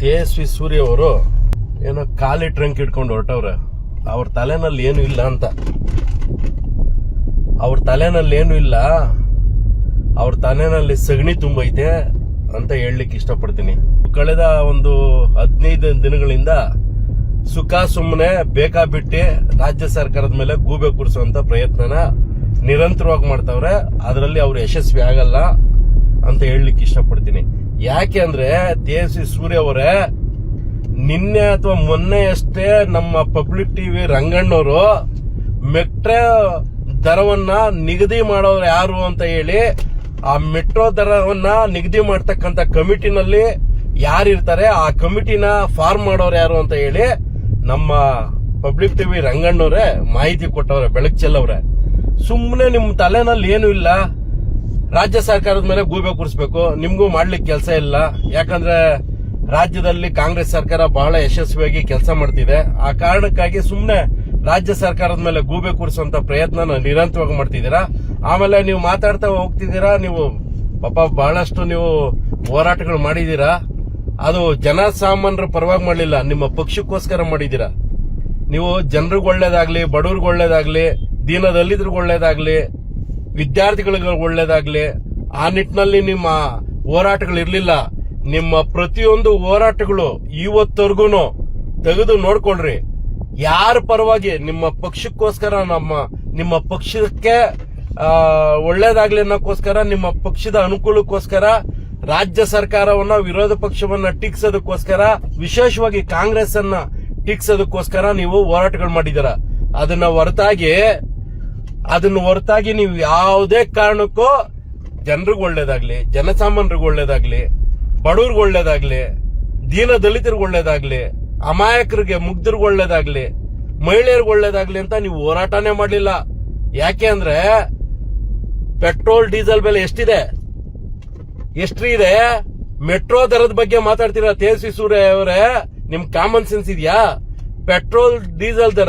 ತೇಜಸ್ವಿ ಸೂರ್ಯ ಅವರು ಏನೋ ಖಾಲಿ ಟ್ರಂಕ್ ಇಟ್ಕೊಂಡು ಹೊರಟವ್ರೆ. ಅವ್ರ ತಲೆನಲ್ಲಿ ಏನು ಇಲ್ಲ ಅಂತ. ಅವ್ರ ತಲೆನಲ್ಲಿ ಏನು ಇಲ್ಲ. ಅವ್ರ ತಲೆನಲ್ಲಿ ಸಗಣಿ ತುಂಬೈತೆ ಅಂತ ಹೇಳಲಿಕ್ಕೆ ಇಷ್ಟಪಡ್ತೀನಿ. ಕಳೆದ ಒಂದು ಹದಿನೈದು ದಿನಗಳಿಂದ ಸುಖ ಸುಮ್ಮನೆ ಬೇಕಾಬಿಟ್ಟಿ ರಾಜ್ಯ ಸರ್ಕಾರದ ಮೇಲೆ ಗೂಬೆ ಕೂರಿಸುವಂತ ಪ್ರಯತ್ನನ ನಿರಂತರವಾಗಿ ಮಾಡ್ತಾವ್ರೆ. ಅದರಲ್ಲಿ ಅವ್ರು ಯಶಸ್ವಿ ಆಗಲ್ಲ ಅಂತ ಹೇಳಲಿಕ್ಕೆ ಇಷ್ಟಪಡ್ತೀನಿ. ಯಾಕೆ ಅಂದ್ರೆ ತೇಜಸ್ವಿ ಸೂರ್ಯ ಅವರೇ, ನಿನ್ನೆ ಅಥವಾ ಮೊನ್ನೆ ಅಷ್ಟೇ ನಮ್ಮ ಪಬ್ಲಿಕ್ ಟಿವಿ ರಂಗಣ್ಣವರು ಮೆಟ್ರೋ ದರವನ್ನ ನಿಗದಿ ಮಾಡೋರು ಯಾರು ಅಂತ ಹೇಳಿ, ಆ ಮೆಟ್ರೋ ದರವನ್ನ ನಿಗದಿ ಮಾಡ್ತಕ್ಕಂತ ಕಮಿಟಿನಲ್ಲಿ ಯಾರಿರ್ತಾರೆ, ಆ ಕಮಿಟಿನ ಫಾರ್ಮ್ ಮಾಡೋರು ಯಾರು ಅಂತ ಹೇಳಿ ನಮ್ಮ ಪಬ್ಲಿಕ್ ಟಿವಿ ರಂಗಣ್ಣವ್ರೆ ಮಾಹಿತಿ ಕೊಟ್ಟವ್ರೆ ಬೆಳಕ್ ಚೆಲ್ಲವ್ರೆ ಸುಮ್ಮನೆ ನಿಮ್ ತಲೆನಲ್ಲಿ ಏನು ಇಲ್ಲ. ರಾಜ್ಯ ಸರ್ಕಾರದ ಮೇಲೆ ಗೂಬೆ ಕೂರಿಸ್ಬೇಕು. ನಿಮಗೂ ಮಾಡ್ಲಿಕ್ಕೆ ಕೆಲಸ ಇಲ್ಲ. ಯಾಕಂದ್ರೆ ರಾಜ್ಯದಲ್ಲಿ ಕಾಂಗ್ರೆಸ್ ಸರ್ಕಾರ ಬಹಳ ಯಶಸ್ವಿಯಾಗಿ ಕೆಲಸ ಮಾಡ್ತಿದೆ. ಆ ಕಾರಣಕ್ಕಾಗಿ ಸುಮ್ಮನೆ ರಾಜ್ಯ ಸರ್ಕಾರದ ಮೇಲೆ ಗೂಬೆ ಕೂರಿಸುವಂತ ಪ್ರಯತ್ನ ನಿರಂತರವಾಗಿ ಮಾಡ್ತಿದ್ದೀರಾ? ಆಮೇಲೆ ನೀವು ಮಾತಾಡ್ತಾ ಹೋಗ್ತಿದ್ದೀರಾ? ನೀವು ಪಾಪ ಬಹಳಷ್ಟು ನೀವು ಹೋರಾಟಗಳು ಮಾಡಿದ್ದೀರಾ? ಅದು ಜನಸಾಮಾನ್ಯರ ಪರವಾಗಿ ಮಾಡಲಿಲ್ಲ. ನಿಮ್ಮ ಪಕ್ಷಕ್ಕೋಸ್ಕರ ಮಾಡಿದ್ದೀರಾ? ನೀವು ಜನರಿಗೆ ಒಳ್ಳೇದಾಗ್ಲಿ ಬಡವ್ರಿಗೆ ಒಳ್ಳೇದಾಗ್ಲಿ ದೀನ ದಲಿತರಿಗೆ ಒಳ್ಳೇದಾಗ್ಲಿ ವಿದ್ಯಾರ್ಥಿಗಳಿಗೆ ಒಳ್ಳೇದಾಗ್ಲಿ, ಆ ನಿಟ್ಟಿನಲ್ಲಿ ನಿಮ್ಮ ಹೋರಾಟಗಳು ಇರ್ಲಿಲ್ಲ. ನಿಮ್ಮ ಪ್ರತಿಯೊಂದು ಹೋರಾಟಗಳು ಇವತ್ತವರೆಗೂ ತೆಗೆದು ನೋಡ್ಕೊಳ್ರಿ. ಯಾರ ಪರವಾಗಿ ನಿಮ್ಮ ಪಕ್ಷಕ್ಕೋಸ್ಕರ ನಮ್ಮ, ನಿಮ್ಮ ಪಕ್ಷಕ್ಕೆ ಒಳ್ಳೇದಾಗ್ಲಿ ಅನ್ನೋಕ್ಕೋಸ್ಕರ, ನಿಮ್ಮ ಪಕ್ಷದ ಅನುಕೂಲಕ್ಕೋಸ್ಕರ, ರಾಜ್ಯ ಸರ್ಕಾರವನ್ನ, ವಿರೋಧ ಪಕ್ಷವನ್ನ ಟೀಕ್ಸೋದಕ್ಕೋಸ್ಕರ, ವಿಶೇಷವಾಗಿ ಕಾಂಗ್ರೆಸ್ ಅನ್ನ ಟೀಕ್ಸೋದಕ್ಕೋಸ್ಕರ ನೀವು ಹೋರಾಟಗಳು ಮಾಡಿದ್ದೀರ. ಅದನ್ನ ಹೊರತಾಗಿ ಅದನ್ನ ಹೊರತಾಗಿ ನೀವು ಯಾವುದೇ ಕಾರಣಕ್ಕೂ ಜನರಿಗೆ ಒಳ್ಳೇದಾಗ್ಲಿ, ಜನಸಾಮಾನ್ಯರಿಗೆ ಒಳ್ಳೇದಾಗ್ಲಿ, ಬಡವ್ರಿಗೆ ಒಳ್ಳೇದಾಗ್ಲಿ, ದೀನ ದಲಿತರಿಗೆ ಒಳ್ಳೇದಾಗ್ಲಿ, ಅಮಾಯಕರಿಗೆ, ಮುಗ್ಧರಿಗೆ ಒಳ್ಳೇದಾಗ್ಲಿ, ಮಹಿಳೆಯರಿಗೆ ಒಳ್ಳೇದಾಗ್ಲಿ ಅಂತ ನೀವು ಹೋರಾಟನೇ ಮಾಡಲಿಲ್ಲ. ಯಾಕೆ ಅಂದ್ರೆ ಪೆಟ್ರೋಲ್, ಡೀಸೆಲ್ ಬೆಲೆ ಎಷ್ಟಿದೆ? ಎಷ್ಟು ಇದೆ? ಮೆಟ್ರೋ ದರದ ಬಗ್ಗೆ ಮಾತಾಡ್ತೀರಾ? ತೇಜಸ್ವಿ ಸೂರ್ಯ ಅವರೇ, ನಿಮ್ ಕಾಮನ್ ಸೆನ್ಸ್ ಇದೆಯಾ? ಪೆಟ್ರೋಲ್, ಡೀಸೆಲ್ ದರ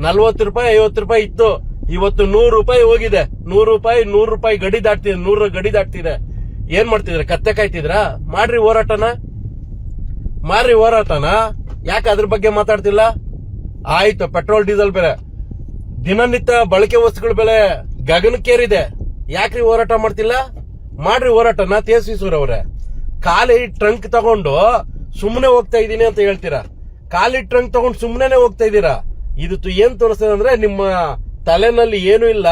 ನಲ್ವತ್ತು ರೂಪಾಯಿ, ಐವತ್ತು ರೂಪಾಯಿ ಇತ್ತು. ಇವತ್ತು ನೂರು ರೂಪಾಯಿ ಹೋಗಿದೆ. ನೂರು ರೂಪಾಯಿ ನೂರು ರೂಪಾಯಿ ಗಡಿ ದಾಟ್ತಿದೆ, ನೂರು ಗಡಿ ದಾಟ್ತಿದೆ. ಏನ್ ಮಾಡ್ತಿದ್ರೆ ಕತ್ತೆ ಕಾಯ್ತಿದ್ರ ಮಾಡ್ರಿ ಹೋರಾಟನ. ಮಾಡ್ರಿ ಹೋರಾಟನ. ಯಾಕೆ ಅದ್ರ ಬಗ್ಗೆ ಮಾತಾಡ್ತಿಲ್ಲ? ಆಯ್ತು, ಪೆಟ್ರೋಲ್, ಡೀಸೆಲ್ ಬೆಲೆ. ದಿನನಿತ್ಯ ಬಳಕೆ ವಸ್ತುಗಳ ಬೆಲೆ ಗಗನಕ್ಕೇರಿದೆ. ಯಾಕ್ರಿ ಹೋರಾಟ ಮಾಡ್ತಿಲ್ಲ? ಮಾಡ್ರಿ ಹೋರಾಟನ ತೇಜಸ್ವಿ ಅವರೇ. ಖಾಲಿ ಟ್ರಂಕ್ ತಗೊಂಡು ಸುಮ್ಮನೆ ಹೋಗ್ತಾ ಇದೀನಿ ಅಂತ ಹೇಳ್ತೀರಾ? ಖಾಲಿ ಟ್ರಂಕ್ ತಗೊಂಡು ಸುಮ್ಮನೆ ಹೋಗ್ತಾ ಇದ್ದೀರಾ? ಇದು ಏನ್ ತೋರಿಸ್ತದೆ ಅಂದ್ರೆ ನಿಮ್ಮ ತಲೆನಲ್ಲಿ ಏನು ಇಲ್ಲ,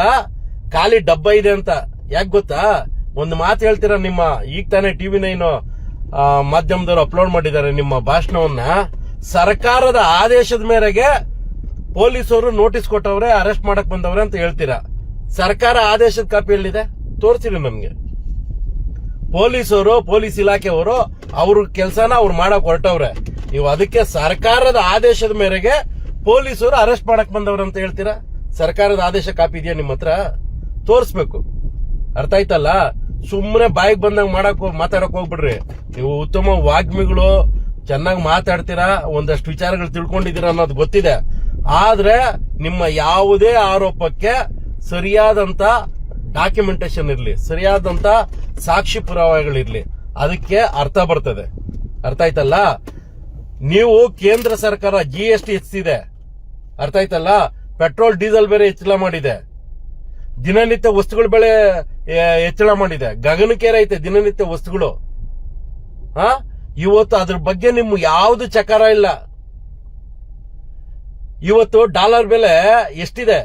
ಖಾಲಿ ಡಬ್ಬ ಇದೆ ಅಂತ. ಯಾಕೆ ಗೊತ್ತಾ? ಒಂದು ಮಾತು ಹೇಳ್ತೀರಾ ನಿಮ್ಮ, ಈಗ ತಾನೇ ಟಿವಿ ನೈನ್ ಮಾಧ್ಯಮದವರು ಅಪ್ಲೋಡ್ ಮಾಡಿದ್ದಾರೆ ನಿಮ್ಮ ಭಾಷಣವನ್ನ. ಸರ್ಕಾರದ ಆದೇಶದ ಮೇರೆಗೆ ಪೊಲೀಸರು ನೋಟಿಸ್ ಕೊಟ್ಟವ್ರೆ ಅರೆಸ್ಟ್ ಮಾಡಕ್ ಬಂದವ್ರೆ ಅಂತ ಹೇಳ್ತೀರಾ? ಸರ್ಕಾರ ಆದೇಶದ ಕಾಪಿ ಎಲ್ಲಿದೆ? ತೋರಿಸಿರಿ ನಮ್ಗೆ. ಪೊಲೀಸರು ಪೊಲೀಸ್ ಇಲಾಖೆಯವರು ಅವ್ರ ಕೆಲಸನ ಅವ್ರು ಮಾಡಕ್ ಹೊರಟವ್ರೆ. ನೀವು ಅದಕ್ಕೆ ಸರ್ಕಾರದ ಆದೇಶದ ಮೇರೆಗೆ ಪೊಲೀಸರು ಅರೆಸ್ಟ್ ಮಾಡಕ್ ಬಂದವ್ರೆ ಅಂತ ಹೇಳ್ತೀರಾ? ಸರ್ಕಾರದ ಆದೇಶ ಕಾಪಿ ಇದೆಯಾ ನಿಮ್ಮ ಹತ್ರ? ತೋರಿಸ್ಬೇಕು. ಅರ್ಥ ಆಯ್ತಲ್ಲ? ಸುಮ್ಮನೆ ಬಾಯಿಗೆ ಬಂದಾಗ ಮಾಡಕ್ ಮಾತಾಡಕ್ ಹೋಗ್ಬಿಡ್ರಿ. ನೀವು ಉತ್ತಮ ವಾಗ್ಮಿಗಳು, ಚೆನ್ನಾಗಿ ಮಾತಾಡ್ತೀರಾ, ಒಂದಷ್ಟು ವಿಚಾರಗಳು ತಿಳ್ಕೊಂಡಿದ್ದೀರಾ ಅನ್ನೋದು ಗೊತ್ತಿದೆ. ಆದ್ರೆ ನಿಮ್ಮ ಯಾವುದೇ ಆರೋಪಕ್ಕೆ ಸರಿಯಾದಂತ ಡಾಕ್ಯುಮೆಂಟೇಶನ್ ಇರಲಿ, ಸರಿಯಾದಂತ ಸಾಕ್ಷಿ ಪುರಾವೆಗಳಿರ್ಲಿ ಅದಕ್ಕೆ ಅರ್ಥ ಬರ್ತದೆ. ಅರ್ಥ ಆಯ್ತಲ್ಲ? ನೀವು ಕೇಂದ್ರ ಸರ್ಕಾರ ಜಿ ಎಸ್ ಟಿ ಹೆಚ್ಚಿದೆ ಅರ್ಥ ಆಯ್ತಲ್ಲ? ಪೆಟ್ರೋಲ್, ಡೀಸೆಲ್ ಬೇರೆ ಹೆಚ್ಚಳ ಮಾಡಿದೆ. ದಿನನಿತ್ಯ ವಸ್ತುಗಳ ಬೆಲೆ ಹೆಚ್ಚಳ ಮಾಡಿದೆ. ಗಗನಕ್ಕೇರ ಐತೆ ದಿನನಿತ್ಯ ವಸ್ತುಗಳು. ಹಾ? ಇವತ್ತು ಅದ್ರ ಬಗ್ಗೆ ನಿಮ್ಗೆ ಯಾವ್ದು ಚಕಾರ ಇಲ್ಲ. ಇವತ್ತು ಡಾಲರ್ ಬೆಲೆ ಎಷ್ಟಿದೆ?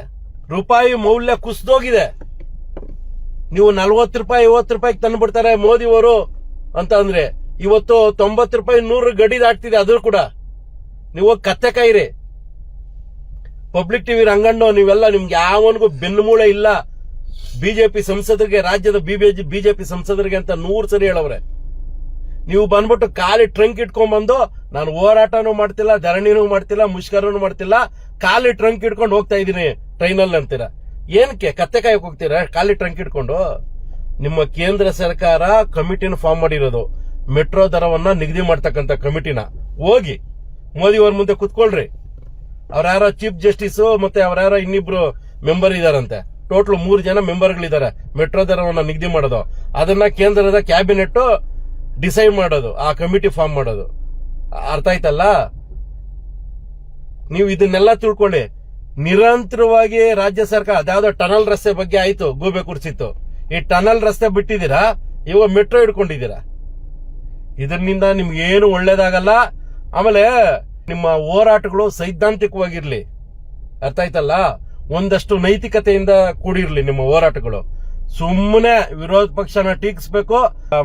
ರೂಪಾಯಿ ಮೌಲ್ಯ ಕುಸಿದೋಗಿದೆ. ನೀವು ನಲ್ವತ್ತು ರೂಪಾಯಿ, ಐವತ್ತು ರೂಪಾಯಿಗೆ ತಂದ್ಬಿಡ್ತಾರೆ ಮೋದಿ ಅವರು ಅಂತ ಅಂದ್ರೆ. ಇವತ್ತು ತೊಂಬತ್ತು ರೂಪಾಯಿ ನೂರು ಗಡಿ ದಾಟ್ತಿದೆ ಅದು ಕೂಡ. ನೀವು ಕತ್ತೆ ಕಾಯಿರಿ ಪಬ್ಲಿಕ್ ಟಿವಿ ರಂಗಣ್ಣು, ನೀವೆಲ್ಲ ನಿಮ್ಗೆ ಯಾವನಿಗೂ ಬೆನ್ನುಮೂಳೆ ಇಲ್ಲ. ಬಿಜೆಪಿ ಸಂಸದರಿಗೆ, ರಾಜ್ಯದ ಬಿಜೆಪಿ ಸಂಸದರಿಗೆ ಅಂತ ನೂರು ಸರಿ ಹೇಳವ್ರೆ. ನೀವು ಬಂದ್ಬಿಟ್ಟು ಖಾಲಿ ಟ್ರಂಕ್ ಇಟ್ಕೊಂಡ್ಬಂದು, ನಾನು ಹೋರಾಟನೂ ಮಾಡ್ತಿಲ್ಲ, ಧರಣಿನೂ ಮಾಡ್ತಿಲ್ಲ, ಮುಷ್ಕರನೂ ಮಾಡ್ತಿಲ್ಲ, ಖಾಲಿ ಟ್ರಂಕ್ ಇಟ್ಕೊಂಡು ಹೋಗ್ತಾ ಇದೀನಿ ಟ್ರೈನಲ್ಲಿ ಅಂತೀರ. ಏನಕ್ಕೆ ಕತ್ತೆ ಕಾಯಕ್ ಹೋಗ್ತೀರಾ, ಖಾಲಿ ಟ್ರಂಕ್ ಇಟ್ಕೊಂಡು? ನಿಮ್ಮ ಕೇಂದ್ರ ಸರ್ಕಾರ ಕಮಿಟಿನ ಫಾರ್ಮ್ ಮಾಡಿರೋದು. ಮೆಟ್ರೋ ದರವನ್ನ ನಿಗದಿ ಮಾಡ್ತಕ್ಕಂಥ ಕಮಿಟಿನ. ಹೋಗಿ, ಮೋದಿ ಅವ್ರ ಮುಂದೆ ಕುತ್ಕೊಳ್ರಿ. ಅವ್ರ ಯಾರೋ ಚೀಫ್ ಜಸ್ಟಿಸ್ ಮತ್ತೆ ಅವ್ರ ಯಾರೋ ಇನ್ನಿಬ್ರು ಮೆಂಬರ್ ಇದಾರಂತೆ. ಟೋಟಲ್ ಮೂರು ಜನ ಮೆಂಬರ್ಗಳಿದ್ದಾರೆ ಮೆಟ್ರೋ ದರವನ್ನ ನಿಗದಿ ಮಾಡೋದು. ಅದನ್ನ ಕೇಂದ್ರದ ಕ್ಯಾಬಿನೆಟ್ ಡಿಸೈಡ್ ಮಾಡೋದು. ಆ ಕಮಿಟಿ ಫಾರ್ಮ್ ಮಾಡೋದು. ಅರ್ಥ ಆಯ್ತಲ್ಲ? ನೀವು ಇದನ್ನೆಲ್ಲ ತಿಳ್ಕೊಳ್ಳಿ. ನಿರಂತರವಾಗಿ ರಾಜ್ಯ ಸರ್ಕಾರ, ಅದ್ಯಾವುದೋ ಟನಲ್ ರಸ್ತೆ ಬಗ್ಗೆ ಆಯ್ತು, ಗೂಬೆ ಕುರ್ಸಿತ್ತು. ಈ ಟನಲ್ ರಸ್ತೆ ಬಿಟ್ಟಿದ್ದೀರಾ? ಇವಾಗ ಮೆಟ್ರೋ ಹಿಡ್ಕೊಂಡಿದ್ದೀರಾ? ಇದರಿಂದ ನಿಮ್ಗೆ ಏನು ಒಳ್ಳೇದಾಗಲ್ಲ? ಆಮೇಲೆ ನಿಮ್ಮ ಹೋರಾಟಗಳು ಸೈದ್ಧಾಂತಿಕವಾಗಿರ್ಲಿ. ಅರ್ಥ ಆಯ್ತಲ್ಲ? ಒಂದಷ್ಟು ನೈತಿಕತೆಯಿಂದ ಕೂಡಿರ್ಲಿ ನಿಮ್ಮ ಹೋರಾಟಗಳು. ಸುಮ್ಮನೆ ವಿರೋಧ ಪಕ್ಷನ ಟೀಕಿಸ್ಬೇಕು,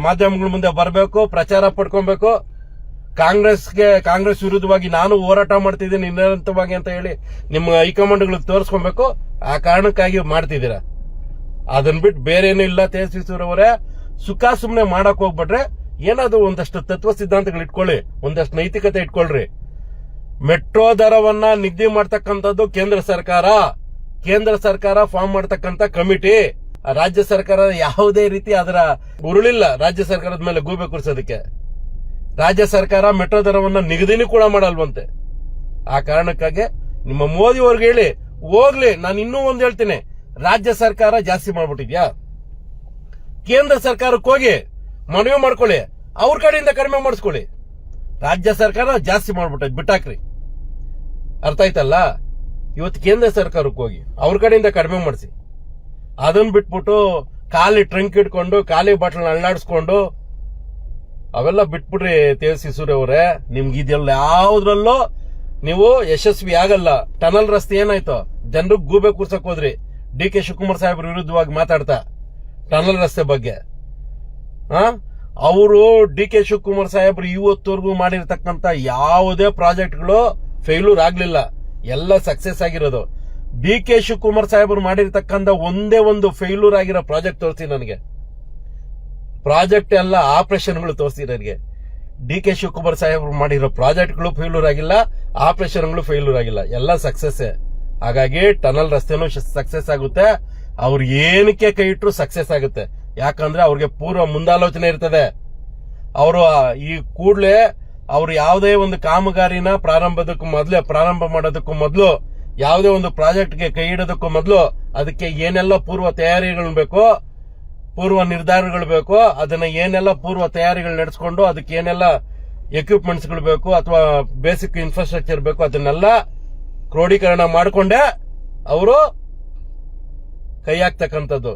ಮಾಧ್ಯಮಗಳ ಮುಂದೆ ಬರಬೇಕು, ಪ್ರಚಾರ ಪಡ್ಕೊಬೇಕು. ಕಾಂಗ್ರೆಸ್ಗೆ, ಕಾಂಗ್ರೆಸ್ ವಿರುದ್ಧವಾಗಿ ನಾನು ಹೋರಾಟ ಮಾಡ್ತಿದ್ದೀನಿ, ನಿರಂತರವಾಗಿ ಅಂತ ಹೇಳಿ ನಿಮ್ಮ ಹೈಕಮಾಂಡ್ಗಳಿಗೆ ತೋರಿಸ್ಕೊಬೇಕು. ಆ ಕಾರಣಕ್ಕಾಗಿ ಮಾಡ್ತಿದ್ದೀರಾ? ಅದನ್ ಬಿಟ್ಟು ಬೇರೆ ಏನೂ ಇಲ್ಲ ಸೂರ್ಯವರೇ ಸುಖ ಸುಮ್ಮನೆ ಮಾಡಕ್ ಹೋಗ್ಬಿಟ್ರೆ ಏನಾದ್ರು ಒಂದಷ್ಟು ತತ್ವ ಸಿದ್ಧಾಂತಗಳು ಇಟ್ಕೊಳ್ಳಿ ಒಂದಷ್ಟು ನೈತಿಕತೆ ಇಟ್ಕೊಳ್ರಿ. ಮೆಟ್ರೋ ದರವನ್ನ ನಿಗದಿ ಮಾಡ್ತಕ್ಕಂಥದ್ದು ಕೇಂದ್ರ ಸರ್ಕಾರ. ಕೇಂದ್ರ ಸರ್ಕಾರ ಫಾರ್ಮ್ ಮಾಡ್ತಕ್ಕಂಥ ಕಮಿಟಿ. ರಾಜ್ಯ ಸರ್ಕಾರ ಯಾವುದೇ ರೀತಿ ಅದರ ಉರುಳಿಲ್ಲ. ರಾಜ್ಯ ಸರ್ಕಾರದ ಮೇಲೆ ಗೂಬೆ ಕುರ್ಸೋದಕ್ಕೆ. ರಾಜ್ಯ ಸರ್ಕಾರ ಮೆಟ್ರೋ ದರವನ್ನ ನಿಗದಿನೂ ಕೂಡ ಮಾಡಲ್ವಂತೆ. ಆ ಕಾರಣಕ್ಕಾಗಿ ನಿಮ್ಮ ಮೋದಿ ಅವ್ರಿಗೆ ಹೇಳಿ, ಹೋಗ್ಲಿ, ನಾನು ಇನ್ನೂ ಒಂದು ಹೇಳ್ತೀನಿ. ರಾಜ್ಯ ಸರ್ಕಾರ ಜಾಸ್ತಿ ಮಾಡ್ಬಿಟ್ಟಿದ್ಯಾ? ಕೇಂದ್ರ ಸರ್ಕಾರಕ್ಕೆ ಹೋಗಿ ಮನವಿ ಮಾಡ್ಕೊಳ್ಳಿ. ಅವ್ರ ಕಡೆಯಿಂದ ಕಡಿಮೆ ಮಾಡಿಸ್ಕೊಳ್ಳಿ. ರಾಜ್ಯ ಸರ್ಕಾರ ಜಾಸ್ತಿ ಮಾಡ್ಬಿಟ್ಟೈತೆ, ಬಿಟ್ಟಾಕ್ರಿ. ಅರ್ಥ ಆಯ್ತಲ್ಲ? ಇವತ್ತು ಕೇಂದ್ರ ಸರ್ಕಾರಕ್ಕೆ ಹೋಗಿ, ಅವ್ರ ಕಡೆಯಿಂದ ಕಡಿಮೆ ಮಾಡಿಸಿ. ಅದನ್ನ ಬಿಟ್ಬಿಟ್ಟು ಖಾಲಿ ಟ್ರಂಕ್ ಇಟ್ಕೊಂಡು, ಖಾಲಿ ಬಾಟ್ಲ್ ಅಳ್ಳಾಡಿಸ್ಕೊಂಡು ಅವೆಲ್ಲ ಬಿಟ್ಬಿಡ್ರಿ ತೇಜಸ್ವಿ ಸೂರ್ಯ ಅವರೇ, ನಿಮ್ಗೆ ಇದೆಲ್ಲ ಯಾವ್ದ್ರಲ್ಲೂ ನೀವು ಯಶಸ್ವಿ ಆಗಲ್ಲ. ಟನಲ್ ರಸ್ತೆ ಏನಾಯ್ತು? ಜನರಿಗೆ ಗೂಬೆ ಕೂರ್ಸಕ್ ಹೋದ್ರಿ. ಡಿ ಕೆ ಶಿವಕುಮಾರ್ ಸಾಹೇಬ್ರ ವಿರುದ್ಧವಾಗಿ ಮಾತಾಡ್ತಾ, ಟನಲ್ ರಸ್ತೆ ಬಗ್ಗೆ. ಅವರು ಡಿ ಕೆ ಶಿವಕುಮಾರ್ ಸಾಹೇಬ್ರು ಇವತ್ತವರೆಗೂ ಮಾಡಿರ್ತಕ್ಕಂಥ ಯಾವುದೇ ಪ್ರಾಜೆಕ್ಟ್ಗಳು ಫೇಲ್ಯೂರ್ ಆಗ್ಲಿಲ್ಲ. ಎಲ್ಲ ಸಕ್ಸೆಸ್ ಆಗಿರೋದು. ಡಿ ಕೆ ಶಿವಕುಮಾರ್ ಸಾಹೇಬ್ರು ಮಾಡಿರ್ತಕ್ಕಂಥ ಒಂದೇ ಒಂದು ಫೇಲ್ಯೂರ್ ಆಗಿರೋ ಪ್ರಾಜೆಕ್ಟ್ ತೋರಿಸಿ ನನಗೆ. ಪ್ರಾಜೆಕ್ಟ್ ಎಲ್ಲ ಆಪರೇಷನ್ಗಳು ತೋರಿಸಿ ನನಗೆ. ಡಿ ಕೆ ಶಿವಕುಮಾರ್ ಸಾಹೇಬ್ರು ಮಾಡಿರೋ ಪ್ರಾಜೆಕ್ಟ್ಗಳು ಫೇಲ್ಯೂರ್ ಆಗಿಲ್ಲ, ಆಪರೇಷನ್ಗಳು ಫೇಲ್ಯೂರ್ ಆಗಿಲ್ಲ. ಎಲ್ಲ ಸಕ್ಸಸ್ ಹಾಗಾಗಿ ಟನಲ್ ರಸ್ತೆನೂ ಸಕ್ಸಸ್ ಆಗುತ್ತೆ. ಅವ್ರು ಏನಕ್ಕೆ ಕೈ ಇಟ್ಟರು ಸಕ್ಸಸ್ ಆಗುತ್ತೆ. ಯಾಕಂದ್ರೆ ಅವ್ರಿಗೆ ಪೂರ್ವ ಮುಂದಾಲೋಚನೆ ಇರ್ತದೆ. ಅವರು ಈ ಕೂಡಲೇ ಅವರು ಯಾವುದೇ ಒಂದು ಕಾಮಗಾರಿನ ಪ್ರಾರಂಭದಕ್ಕೂ ಮೊದಲೇ, ಪ್ರಾರಂಭ ಮಾಡೋದಕ್ಕೂ ಮೊದಲು, ಯಾವುದೇ ಒಂದು ಪ್ರಾಜೆಕ್ಟ್ಗೆ ಕೈ ಇಡೋದಕ್ಕೂ ಮೊದಲು ಅದಕ್ಕೆ ಏನೆಲ್ಲ ಪೂರ್ವ ತಯಾರಿಗಳು ಬೇಕೋ, ಪೂರ್ವ ನಿರ್ಧಾರಗಳು ಬೇಕು, ಅದನ್ನ ಏನೆಲ್ಲ ಪೂರ್ವ ತಯಾರಿಗಳು ನಡೆಸ್ಕೊಂಡು ಅದಕ್ಕೆ ಏನೆಲ್ಲ ಎಕ್ವಿಪ್ಮೆಂಟ್ಸ್ಗಳು ಬೇಕು ಅಥವಾ ಬೇಸಿಕ್ ಇನ್ಫ್ರಾಸ್ಟ್ರಕ್ಚರ್ ಬೇಕು ಅದನ್ನೆಲ್ಲ ಕ್ರೋಢೀಕರಣ ಮಾಡಿಕೊಂಡೇ, ಅವರು ಕೈ ಹಾಕ್ತಕ್ಕಂಥದ್ದು.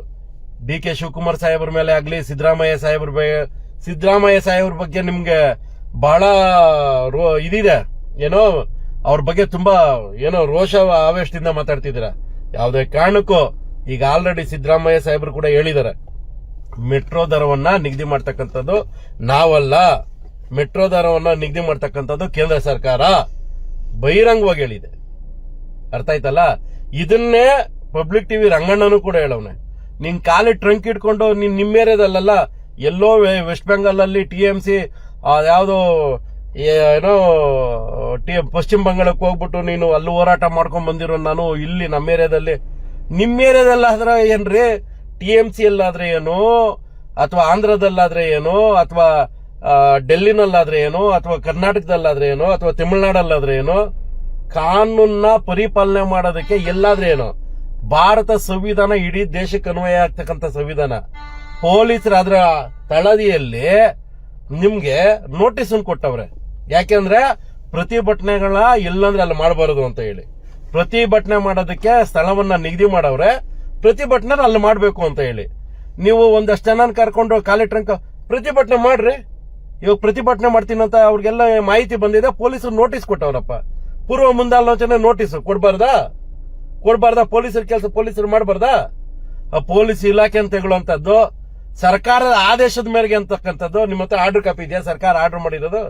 ಡಿ ಕೆ ಶಿವಕುಮಾರ್ ಸಾಹೇಬ್ರ ಮೇಲೆ ಆಗ್ಲಿ, ಸಿದ್ದರಾಮಯ್ಯ ಸಾಹೇಬರ ಸಿದ್ದರಾಮಯ್ಯ ಸಾಹೇಬ್ರ ಬಗ್ಗೆ ನಿಮ್ಗೆ ಬಹಳ ಇದಿದೆ. ಏನೋ ಅವ್ರ ಬಗ್ಗೆ ತುಂಬಾ ಏನೋ ರೋಷ ಆವೇಶದಿಂದ ಮಾತಾಡ್ತಿದ್ದೀರಾ. ಯಾವುದೇ ಕಾರಣಕ್ಕೂ ಈಗ ಆಲ್ರೆಡಿ ಸಿದ್ದರಾಮಯ್ಯ ಸಾಹೇಬ್ರು ಕೂಡ ಹೇಳಿದ್ದಾರೆ. ಮೆಟ್ರೋ ದರವನ್ನ ನಿಗದಿ ಮಾಡ್ತಕ್ಕಂಥದ್ದು ನಾವಲ್ಲ. ಮೆಟ್ರೋ ದರವನ್ನ ನಿಗದಿ ಮಾಡ್ತಕ್ಕಂಥದ್ದು ಕೇಂದ್ರ ಸರ್ಕಾರ. ಬಹಿರಂಗವಾಗಿ ಹೇಳಿದೆ. ಅರ್ಥ ಆಯ್ತಲ್ಲ? ಇದನ್ನೇ ಪಬ್ಲಿಕ್ ಟಿವಿ ರಂಗಣ್ಣನೂ ಕೂಡ ಹೇಳವ್ನೆ. ನಿನ್ ಕಾಲಿ ಟ್ರಂಕ್ ಇಟ್ಕೊಂಡು ನೀನ್ ನಿಮ್ಮ ಏರಿಯಾದಲ್ಲ ಎಲ್ಲೋ ವೆಸ್ಟ್ ಬೆಂಗಾಲ್ ಅಲ್ಲಿ ಟಿ ಎಂ ಸಿ ಯಾವ್ದು ಏನೋ ಟಿ ಪಶ್ಚಿಮ ಬಂಗಾಳಕ್ಕೆ ಹೋಗ್ಬಿಟ್ಟು ನೀನು ಅಲ್ಲಿ ಹೋರಾಟ ಮಾಡ್ಕೊಂಡ್ ಬಂದಿರೋ ನಾನು ಇಲ್ಲಿ ನಮ್ಮ ಏರಿಯಾದಲ್ಲಿ. ನಿಮ್ಮ ಏರಿಯಾದಲ್ಲಾದ್ರೆ ಏನ್ರಿ? ಟಿ ಎಂ ಸಿ ಅಲ್ಲಾದ್ರೆ ಏನು? ಅಥವಾ ಆಂಧ್ರದಲ್ಲಾದ್ರೆ ಏನು? ಅಥವಾ ಡೆಲ್ಲಿನಲ್ಲಾದ್ರೆ ಏನು? ಅಥವಾ ಕರ್ನಾಟಕದಲ್ಲಾದ್ರೆ ಏನು? ಅಥವಾ ತಮಿಳುನಾಡಲ್ಲಾದ್ರೆ ಏನು? ಕಾನೂನ್ನ ಪರಿಪಾಲನೆ ಮಾಡೋದಕ್ಕೆ ಎಲ್ಲಾದ್ರೆ ಏನು? ಭಾರತ ಸಂವಿಧಾನ ಇಡೀ ದೇಶಕ್ಕೆ ಅನ್ವಯ ಆಗ್ತಕ್ಕಂಥ ಸಂವಿಧಾನ. ಪೊಲೀಸರು ಅದರ ತಳದಿಯಲ್ಲಿ ನಿಮ್ಗೆ ನೋಟಿಸ್ ಕೊಟ್ಟವ್ರೆ. ಯಾಕೆಂದ್ರೆ ಪ್ರತಿಭಟನೆಗಳ ಎಲ್ಲಂದ್ರೆ ಅಲ್ಲಿ ಮಾಡಬಾರದು ಅಂತ ಹೇಳಿ. ಪ್ರತಿಭಟನೆ ಮಾಡೋದಕ್ಕೆ ಸ್ಥಳವನ್ನ ನಿಗದಿ ಮಾಡವ್ರೆ. ಪ್ರತಿಭಟನೆ ಅಲ್ಲಿ ಮಾಡಬೇಕು ಅಂತ ಹೇಳಿ. ನೀವು ಒಂದಷ್ಟು ಜನ ಕರ್ಕೊಂಡು ಖಾಲಿ ಟ್ರಂಕ್ ಪ್ರತಿಭಟನೆ ಮಾಡ್ರಿ. ಇವಾಗ ಪ್ರತಿಭಟನೆ ಮಾಡ್ತೀನಿ ಅಂತ ಅವ್ರಿಗೆಲ್ಲ ಮಾಹಿತಿ ಬಂದಿದೆ, ಪೊಲೀಸರು ನೋಟಿಸ್ ಕೊಟ್ಟವ್ರಪ್ಪ. ಪೂರ್ವ ಮುಂದಾಲೋಚನೆ ನೋಟಿಸ್ ಕೊಡ್ಬಾರ್ದಾ? ಕೊಡ್ಬಾರ್ದಾ? ಪೊಲೀಸರ ಕೆಲಸ ಪೊಲೀಸರು ಮಾಡಬಾರ್ದ? ಪೊಲೀಸ್ ಇಲಾಖೆ ಅಂತ ಹೇಳುವಂತದ್ದು, ಸರ್ಕಾರದ ಆದೇಶದ ಮೇರೆಗೆ ಅಂತಕ್ಕಂಥದ್ದು, ನಿಮ್ಮ ಹತ್ರ ಆರ್ಡರ್ ಕಾಪಿ ಇದೆಯಾ? ಸರ್ಕಾರ ಆರ್ಡರ್ ಮಾಡಿರೋದು?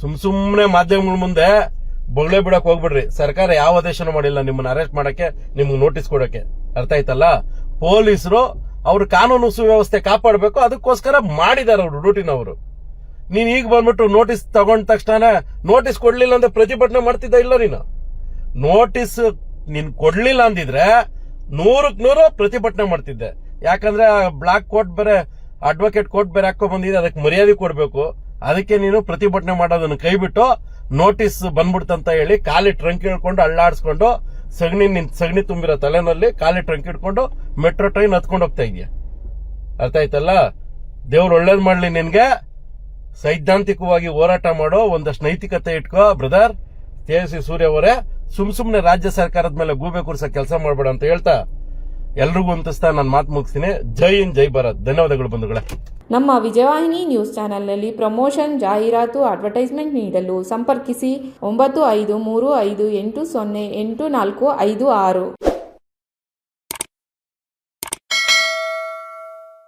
ಸುಮ್ ಸುಮ್ಮನೆ ಮಾಧ್ಯಮಗಳ ಮುಂದೆ ಬೊಗಳೆ ಬಿಡಕ್ ಹೋಗ್ಬಿಡ್ರಿ. ಸರ್ಕಾರ ಯಾವ ಆದೇಶನೂ ಮಾಡಿಲ್ಲ ನಿಮ್ಮನ್ನ ಅರೆಸ್ಟ್ ಮಾಡಕ್ಕೆ, ನಿಮ್ಗೆ ನೋಟಿಸ್ ಕೊಡಕ್ಕೆ. ಅರ್ಥ ಆಯ್ತಲ್ಲ? ಪೊಲೀಸರು ಅವ್ರ ಕಾನೂನು ಸುವ್ಯವಸ್ಥೆ ಕಾಪಾಡಬೇಕು, ಅದಕ್ಕೋಸ್ಕರ ಮಾಡಿದಾರೆ ಅವರು ಡ್ಯೂಟಿನವರು ನೀನ್ ಈಗ ಬಂದ್ಬಿಟ್ಟು ನೋಟಿಸ್ ತಗೊಂಡ ತಕ್ಷಣ ನೋಟಿಸ್ ಕೊಡ್ಲಿಲ್ಲ ಅಂದ್ರೆ ಪ್ರತಿಭಟನೆ ಮಾಡ್ತಿದ್ದ ಇಲ್ಲ ನೀನು? ನೋಟಿಸ್ ನೀನ್ ಕೊಡ್ಲಿಲ್ಲ ಅಂದಿದ್ರೆ ನೂರಕ್ ನೂರು ಪ್ರತಿಭಟನೆ ಮಾಡ್ತಿದ್ದೆ. ಯಾಕಂದ್ರೆ ಬ್ಲಾಕ್ ಕೋರ್ಟ್ ಬೇರೆ, ಅಡ್ವೊಕೇಟ್ ಕೋರ್ಟ್ ಬೇರೆ ಹಾಕೋ ಬಂದಿದೆ, ಅದಕ್ಕೆ ಮರ್ಯಾದೆ ಕೊಡ್ಬೇಕು. ಅದಕ್ಕೆ ನೀನು ಪ್ರತಿಭಟನೆ ಮಾಡೋದನ್ನ ಕೈಬಿಟ್ಟು ನೋಟಿಸ್ ಬಂದ್ಬಿಡ್ತಂತ ಹೇಳಿ ಖಾಲಿ ಟ್ರಂಕ್ ಹಿಡ್ಕೊಂಡು ಅಳ್ಳಾಡಿಸ್ಕೊಂಡು ಸಗಣಿ ನಿನ್ ಸಗಣಿ ತುಂಬಿರೋ ತಲೆನಲ್ಲಿ ಖಾಲಿ ಟ್ರಂಕ್ ಹಿಡ್ಕೊಂಡು ಮೆಟ್ರೋ ಟ್ರೈನ್ ಹತ್ಕೊಂಡು ಹೋಗ್ತಾ ಇದೀಯ? ಅರ್ಥ ಆಯ್ತಲ್ಲ? ದೇವ್ರು ಒಳ್ಳೇದ್ ಮಾಡ್ಲಿ ನಿನ್ಗೆ. ಸೈದ್ಧಾಂತಿಕವಾಗಿ ಹೋರಾಟ ಮಾಡೋ ಒಂದಷ್ಟು ನೈತಿಕತೆ ಇಟ್ಕೋ, ಬ್ರದರ್. ತೇಜಸ್ವಿ ಸೂರ್ಯ ಅವರೇ. ಸುಮ್ ಸುಮ್ನೆ ರಾಜ್ಯ ಸರ್ಕಾರದ ಮೇಲೆ ಗೂಬೆ ಕೂರ್ಸ ಕೆಲಸ ಮಾಡಬೇಡ ಅಂತ ಹೇಳ್ತಾ ಎಲ್ರಿಗೂ ಅಂತಿಸ್ತಾ ನಾನು ಮಾತು ಮುಗಿಸ್ತೀನಿ. ಜೈ ಇನ್ ಜೈ ಭಾರತ್. ಧನ್ಯವಾದಗಳು ಬಂಧುಗಳೇ. ನಮ್ಮ ವಿಜಯವಾಹಿನಿ ನ್ಯೂಸ್ ಚಾನೆಲ್ನಲ್ಲಿ ಪ್ರಮೋಷನ್, ಜಾಹೀರಾತು, ಅಡ್ವರ್ಟೈಸ್ಮೆಂಟ್ ನೀಡಲು ಸಂಪರ್ಕಿಸಿ ಒಂಬತ್ತು ಐದು ಮೂರು ಐದು ಎಂಟು ಸೊನ್ನೆ ಎಂಟು ನಾಲ್ಕು ಐದು ಆರು.